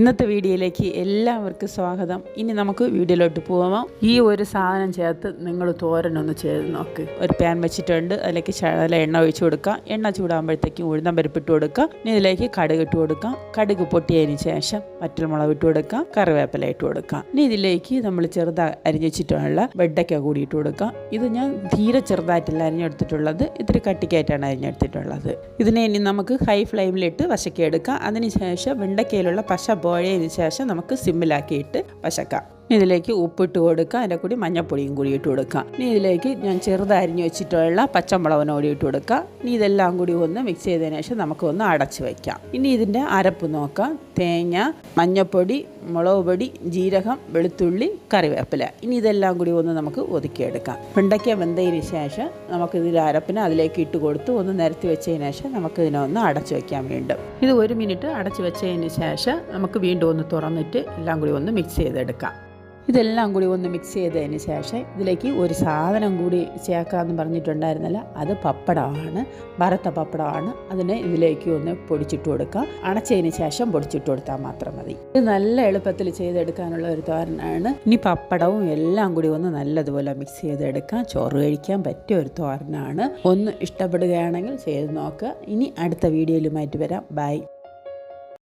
ഇന്നത്തെ വീഡിയോയിലേക്ക് എല്ലാവർക്കും സ്വാഗതം. ഇനി നമുക്ക് വീഡിയോയിലോട്ട് പോകാം ഈ ഒരു സാധനം ചേർത്ത് നിങ്ങൾ തോരനൊന്ന് ചെയ്ത് നോക്ക്. ഒരു പാൻ വെച്ചിട്ടുണ്ട്. അതിലേക്ക് ശകല എണ്ണ ഒഴിച്ചു കൊടുക്കാം. എണ്ണ ചൂടാകുമ്പോഴത്തേക്കും ഉഴുന്നം പരിപ്പിട്ട് കൊടുക്കാം. ഇനി ഇതിലേക്ക് കടുക് ഇട്ട് കൊടുക്കാം. കടുക് പൊട്ടിയതിന് ശേഷം മുളക് ഇട്ട് കൊടുക്കാം. കറിവേപ്പില ഇട്ട് കൊടുക്കാം. ഇനി ഇതിലേക്ക് നമ്മൾ ചെറുതാ അരിഞ്ഞ് വെച്ചിട്ടുള്ള വെണ്ടയ്ക്ക കൂടി ഇട്ട് കൊടുക്കാം. ഇത് ഞാൻ തീരെ ചെറുതായിട്ടല്ല അരിഞ്ഞെടുത്തിട്ടുള്ളത്. ഇത്തിരി കട്ടിക്കായിട്ടാണ് അരിഞ്ഞെടുത്തിട്ടുള്ളത്. ഇതിനെ ഇനി നമുക്ക് ഹൈ ഫ്ലെയിമിലിട്ട് വശക്കിയെടുക്കാം അതിനുശേഷം വെണ്ടക്കയിലുള്ള പശ പോയതിന് ശേഷം നമുക്ക് സിമ്മിലാക്കിയിട്ട് വശക്കാം ഇനി ഇതിലേക്ക് ഉപ്പിട്ട് കൊടുക്കുക. അതിന്റെ കൂടി മഞ്ഞപ്പൊടിയും കൂടി ഇട്ട് കൊടുക്കുക. ഇനി ഇതിലേക്ക് ഞാൻ ചെറുതരിഞ്ഞ് വെച്ചിട്ടുള്ള പച്ചമുളകനോടി ഇട്ട് കൊടുക്കുക. ഇനി ഇതെല്ലാം കൂടി ഒന്ന് മിക്സ് ചെയ്തതിന് ശേഷം നമുക്ക് ഒന്ന് അടച്ച് വയ്ക്കാം ഇനി ഇതിന്റെ അരപ്പ് നോക്കാം. തേങ്ങ മഞ്ഞപ്പൊടി മുളക് പൊടി ജീരകം വെളുത്തുള്ളി കറിവേപ്പില. ഇനി ഇതെല്ലാം കൂടി ഒന്ന് നമുക്ക് ഒതുക്കിയെടുക്കാം. വെണ്ടയ്ക്ക വെന്തതിന് ശേഷം നമുക്ക് ഇതിൽ അരപ്പിന് അതിലേക്ക് ഇട്ട് കൊടുത്ത് ഒന്ന് നിരത്തി വെച്ചതിന് ശേഷം നമുക്ക് ഇതിനെ ഒന്ന് അടച്ചു വെക്കാൻ വീണ്ടും. ഇത് ഒരു മിനിറ്റ് അടച്ചു വെച്ചതിന് ശേഷം നമുക്ക് വീണ്ടും ഒന്ന് തുറന്നിട്ട് എല്ലാം കൂടി ഒന്ന് മിക്സ് ചെയ്തെടുക്കാം. ഇതെല്ലാം കൂടി ഒന്ന് മിക്സ് ചെയ്തതിന് ശേഷം ഇതിലേക്ക് ഒരു സാധനം കൂടി ചേർക്കാമെന്ന് പറഞ്ഞിട്ടുണ്ടായിരുന്നില്ല. അത് പപ്പടമാണ്. വറുത്ത പപ്പടമാണ്. അതിനെ ഇതിലേക്ക് ഒന്ന് പൊടിച്ചിട്ട് കൊടുക്കുക അണച്ചതിന് ശേഷം പൊടിച്ചിട്ട് കൊടുത്താൽ മാത്രം മതി. ഇത് നല്ല എളുപ്പത്തിൽ ചെയ്തെടുക്കാനുള്ള ഒരു തോരനാണ്. ഇനി പപ്പടവും എല്ലാം കൂടി ഒന്ന് നല്ലതുപോലെ മിക്സ് ചെയ്തെടുക്കാം. ചോറ് കഴിക്കാൻ പറ്റിയ ഒരു തോരനാണ്. ഒന്ന് ഇഷ്ടപ്പെടുകയാണെങ്കിൽ ചെയ്ത് നോക്കുക. ഇനി അടുത്ത വീഡിയോയിലുമായിട്ട് വരാം. ബൈ